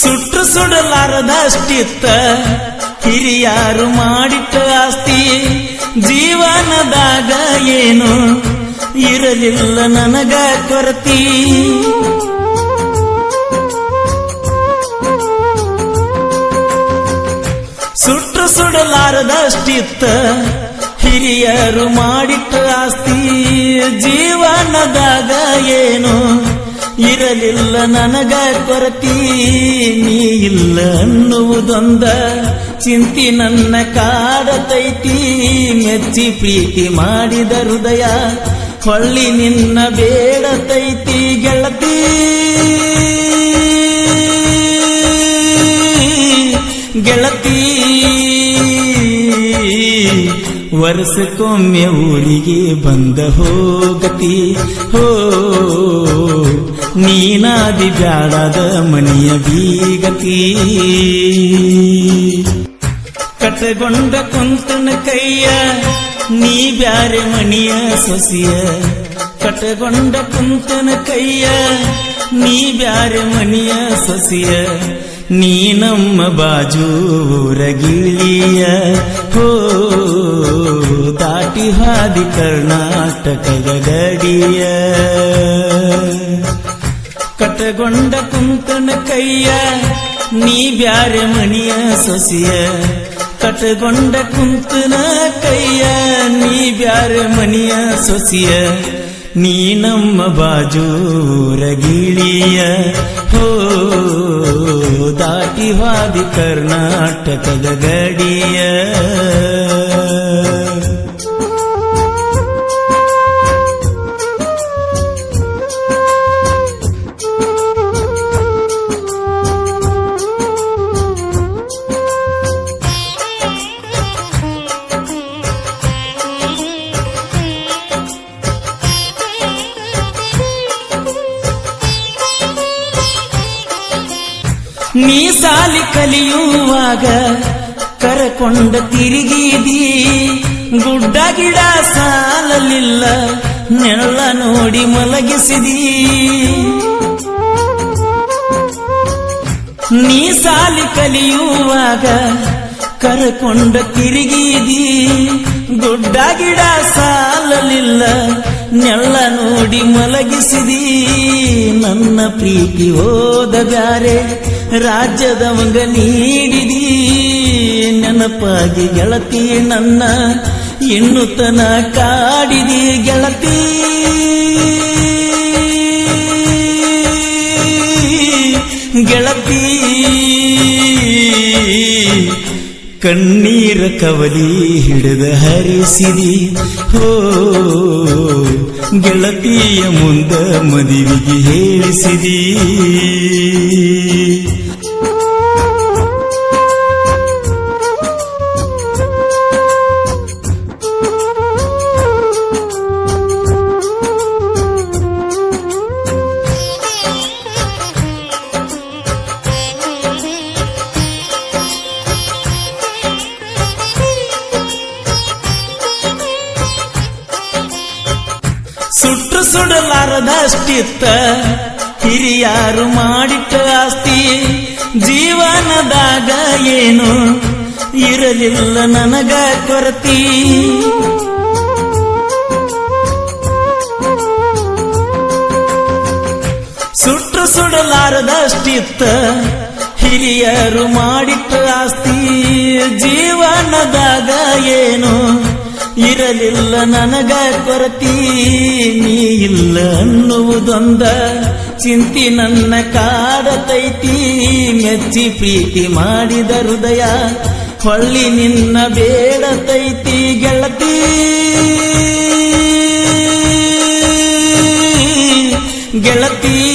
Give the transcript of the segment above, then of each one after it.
ಸುಟ್ಟು ಸುಡಲಾರದಷ್ಟಿತ್ತ ಹಿರಿಯಾರು ಮಾಡಿಟ್ಟ ಆಸ್ತಿ ಜೀವನದಾಗ ಏನು ಇರಲಿಲ್ಲ ನನಗ ಕೊರತಿ. ಸುಟ್ಟು ಸುಡಲಾರದಷ್ಟಿತ್ತ ಹಿರಿಯರು ಮಾಡಿಟ್ಟ ಆಸ್ತಿ ಜೀವನದಾಗ ಏನು ಇರಲಿಲ್ಲ ನನಗ ಕೊರತಿ, ನೀ ಇಲ್ಲ ಅನ್ನುವುದೊಂದ. ಚಿಂತಿ ನನ್ನ ಕಾಡತೈತಿ ಮೆಚ್ಚಿ ಪ್ರೀತಿ ಮಾಡಿದ ಹೃದಯ. ಹೊಳ್ಳಿ ನಿನ್ನ ಬೇಡತೈತಿ ಗೆಳತಿ. ಗೆಳತಿ. ವರ್ಷಕ್ಕೊಮ್ಮೆ ಊರಿಗೆ ಬಂದ ಹೋಗತಿ. ಹೋ, ನೀನಾದಿ ಬ್ಯಾಡದ ಮನೆಯ ಬೀಗತಿ. ಕಟಗೊಂಡ ಕುಂತನ ಕೈಯ, ನೀ ಬ್ಯಾರೆ ಮಣಿಯ ಸೊಸಿಯ. ಕಟಗೊಂಡ ಕುಂತನ ಕೈಯ, ನೀ ಬ್ಯಾರೆ ಮಣಿಯ ಸೊಸಿಯ. ನೀ ನಮ್ಮ ಬಾಜೂರ ಗಿಳಿಯ ಹೋ, ದಾಟಿ ಹಾದಿ ಕರ್ನಾಟಕದ ಗಡಿಯ. ಕಟಗೊಂಡ ಕುಂತನ ಕೈಯ, ನೀ ಬ್ಯಾರೆ ಮಣಿಯ ಸೊಸಿಯ. ಕಟಗೊಂಡ ಕುಂತನ ಕೈಯ, ನೀ ಬ್ಯಾರೆ ಮಣಿಯ ಸೊಸಿಯ. ನೀ ನಮ್ಮ ಬಾಜೂರ ಹೋ ದಾಟಿ ಹಾದಿ ಕರ್ನಾಟಕದ ಗಡಿಯ ನೀ ಸಾಲಿ ಕಲಿಯುವಾಗ ಕರಕೊಂಡ ತಿರುಗಿದಿ. ಗುಡ್ಡ ಗಿಡ ಸಾಲಲಿಲ್ಲ, ನೆರಳ ನೋಡಿ ಮಲಗಿಸಿದಿ. ನೀ ಸಾಲಿ ಕಲಿಯುವಾಗ ಕರಕೊಂಡ ತಿರುಗಿದಿ. ಗುಡ್ಡ ಗಿಡ ಸಾಲಲಿಲ್ಲ ನೆಳ್ಳ ನೋಡಿ ಮಲಗಿಸಿದಿ. ನನ್ನ ಪ್ರೀತಿ ಹೋದ ಬ್ಯಾರೆ ರಾಜ್ಯದವಂಗ ನೀಡಿದಿ ನೆನಪಾಗಿ ಗೆಳತಿ ನನ್ನ, ಎನ್ನುತನ ಕಾಡಿದಿ ಗೆಳತಿ. ಗೆಳತಿ, ಕಣ್ಣೀರ ಕವಲಿ ಹಿಡಿದ ಹರಿಸಿದಿ. ಹೋ, ಗೆಳತಿಯ ಮುಂದ ಮದುವಿಗೆ ಹೇಳಿಸಿದಿ. ಸುಡಲಾರದಷ್ಟಿತ್ತ ಹಿರಿಯಾರು ಮಾಡಿಟ್ಟ ಆಸ್ತಿ ಜೀವನದಾಗ ಏನು ಇರಲಿಲ್ಲ ನನಗ ಕೊರತಿ. ಸುಟ್ಟು ಸುಡಲಾರದಷ್ಟಿತ್ತ ಹಿರಿಯರು ಮಾಡಿಟ್ಟ ಆಸ್ತಿ ಜೀವನದಾಗ ಏನು ಇರಲಿಲ್ಲ ನನಗ ಕೊರತಿ, ನೀ ಇಲ್ಲ ಅನ್ನುವುದೊಂದ. ಚಿಂತಿ ನನ್ನ ಕಾಡತೈತಿ ಮೆಚ್ಚಿ ಪ್ರೀತಿ ಮಾಡಿದ ಹೃದಯ. ಹೊಳ್ಳಿ ನಿನ್ನ ಬೇಡತೈತಿ ಗೆಳತಿ. ಗೆಳತಿ.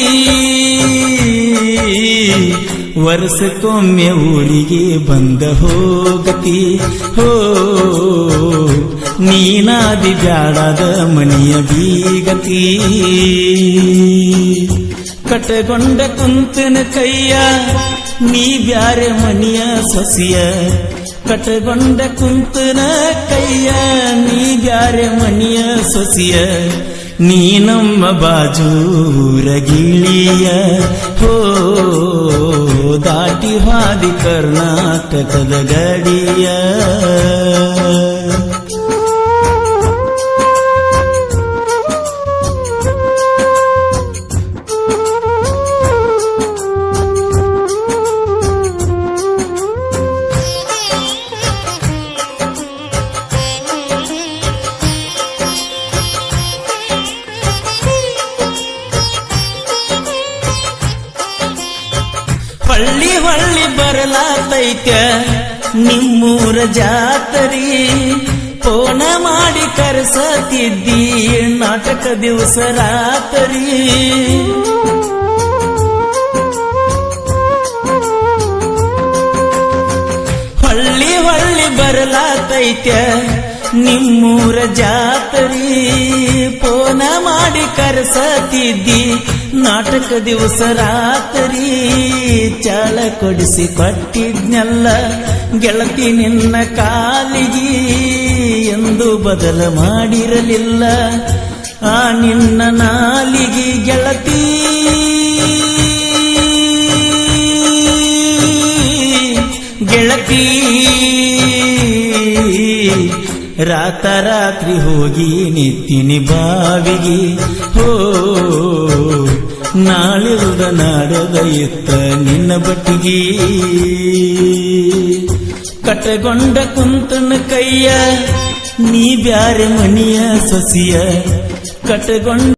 ವರ್ಷಕ್ಕೊಮ್ಮೆ ಊರಿಗೆ ಬಂದ ಹೋಗತಿ. ಹೋ ನೀನಾದಿ ಬ್ಯಾಡದ ಮನಿಯ ಬೀಗತಿ. ಕಟಗೊಂಡ ಕುಂತನ ಕೈಯ ನೀ ಬ್ಯಾರೆ ಮನಿಯ ಸೊಸಿಯ. ಕಟಗೊಂಡ ಕುಂತನ ಕೈಯ ನೀ ಬ್ಯಾರೆ ಮನಿಯ ಸೊಸಿಯ. ನೀ ನಮ್ಮ ಬಾಜೂರ ಗಿಳಿಯ ಹೋ, ದಾಟಿ ಹಾದಿ ಕರ್ನಾಟಕದ ಗಡಿಯ. ಹೊಳ್ಳಿ ಹೊಳ್ಳಿ ಬರಲಾತೈತ ನಿಮ್ಮೂರ ಜಾತರಿ ಫೋನ ಮಾಡಿ ಕರೆಸತಿದ್ದಿ. ನಾಟಕ ದಿವಸ ರಾತರಿ. ಹೊಳ್ಳಿ ಹೊಳ್ಳಿ ಬರಲಾತೈತ ನಿಮ್ಮೂರ ಜಾತ್ರಿ ಪೋನ ಮಾಡಿ ಕರೆಸತಿದ್ದಿ. ನಾಟಕ ದಿವಸ ರಾತ್ರಿ ಚಾಳ ಕೊಡಿಸಿ ಕೊಟ್ಟಿದ್ನೆಲ್ಲ. ಗೆಳತಿ ನಿನ್ನ ಕಾಲಿಗೆ ಎಂದು ಬದಲ ಮಾಡಿರಲಿಲ್ಲ. ಆ ನಿನ್ನ ನಾಲಿಗೆ ಗೆಳತಿ. ಗೆಳತಿ. ರಾತ ರಾತ್ರಿ ಹೋಗಿ ನಿತ್ತಿನಿ ಬಾವಿಗೆ. ಹೋ, ನಾಳಿರುದ ನಾಡದ ಎತ್ತ ನಿನ್ನ ಬಟ್ಟಿಗೆ. ಕಟಗೊಂಡ ಕುಂತನ ಕೈಯ, ನೀ ಬ್ಯಾರೆ ಮನಿಯ ಸೊಸಿಯ. ಕಟಗೊಂಡ